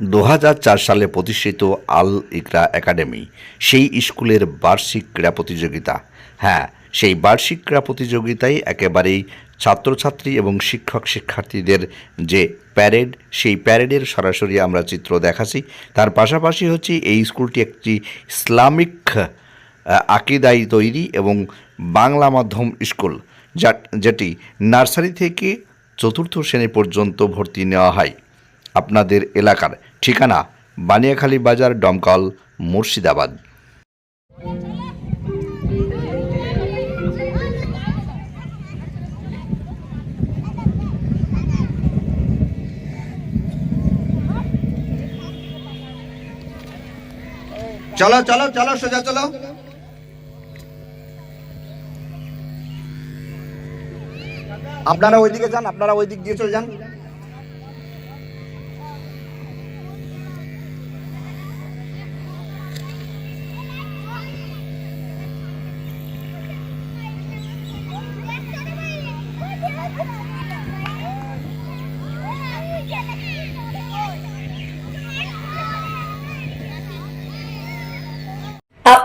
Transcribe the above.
দু হাজার চার সালে প্রতিষ্ঠিত আল ইকরা একাডেমি, সেই স্কুলের বার্ষিক ক্রীড়া প্রতিযোগিতা। হ্যাঁ সেই বার্ষিক ক্রীড়া প্রতিযোগিতায় একেবারেই ছাত্রছাত্রী এবং শিক্ষক শিক্ষার্থীদের যে প্যারেড, সেই প্যারেডের সরাসরি আমরা চিত্র দেখাচ্ছি। তার পাশাপাশি হচ্ছে এই স্কুলটি একটি ইসলামিক আকিদাই তৈরি এবং বাংলা মাধ্যম স্কুল, যা, যেটি নার্সারি থেকে চতুর্থ শ্রেণি পর্যন্ত ভর্তি নেওয়া হয়। আপনাদের এলাকার ঠিকানা বানিয়াখালী বাজার ডমকল মুর্শিদাবাদ। চলো চলো চলো, সোজা চলো। আপনারা ওইদিকে যান, আপনারা ওই দিক দিয়ে চলে যান।